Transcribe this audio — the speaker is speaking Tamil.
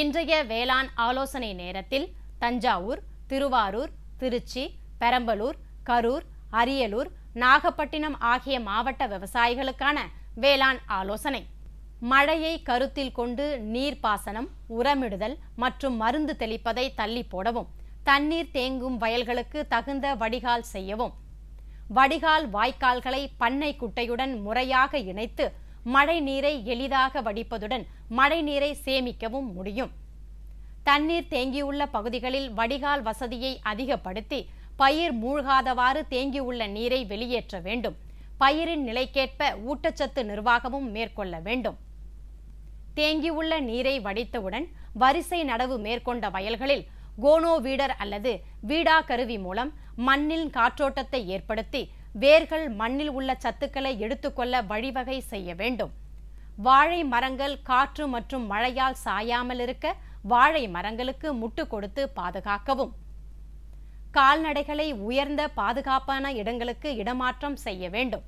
இன்றைய வேளாண் ஆலோசனை நேரத்தில் தஞ்சாவூர் திருவாரூர் திருச்சி பெரம்பலூர் கரூர் அரியலூர் நாகப்பட்டினம் ஆகிய மாவட்ட விவசாயிகளுக்கான வேளாண் ஆலோசனை. மழையை கருத்தில் கொண்டு நீர்ப்பாசனம் உரமிடுதல் மற்றும் மருந்து தெளிப்பதை தள்ளி போடவும் தண்ணீர் தேங்கும் வயல்களுக்கு தகுந்த வடிகால் செய்யவும். வடிகால் வாய்க்கால்களை பண்ணை குட்டையுடன் முறையாக இணைத்து மழை நீரை எளிதாக வடிப்பதுடன் மழை நீரை சேமிக்கவும் முடியும். தண்ணீர் தேங்கியுள்ள பகுதிகளில் வடிகால் வசதியை அதிகப்படுத்தி பயிர் மூழ்காதவாறு தேங்கியுள்ள நீரை வெளியேற்ற வேண்டும். பயிரின் நிலைக்கேற்ப ஊட்டச்சத்து நிர்வாகமும் மேற்கொள்ள வேண்டும். தேங்கியுள்ள நீரை வடித்தவுடன் வரிசை நடவு மேற்கொண்ட வயல்களில் கோனோ வீடர் அல்லது வீடா கருவி மூலம் மண்ணில் காற்றோட்டத்தை ஏற்படுத்தி வேர்கள் மண்ணில் உள்ள சத்துக்களை எடுத்துக்கொள்ள வழிவகை செய்ய வேண்டும். வாழை மரங்கள் காற்று மற்றும் மழையால் சாயாமல் இருக்க வாழை மரங்களுக்கு முட்டு கொடுத்து பாதுகாக்கவும். கால்நடைகளை உயர்ந்த பாதுகாப்பான இடங்களுக்கு இடமாற்றம் செய்ய வேண்டும்.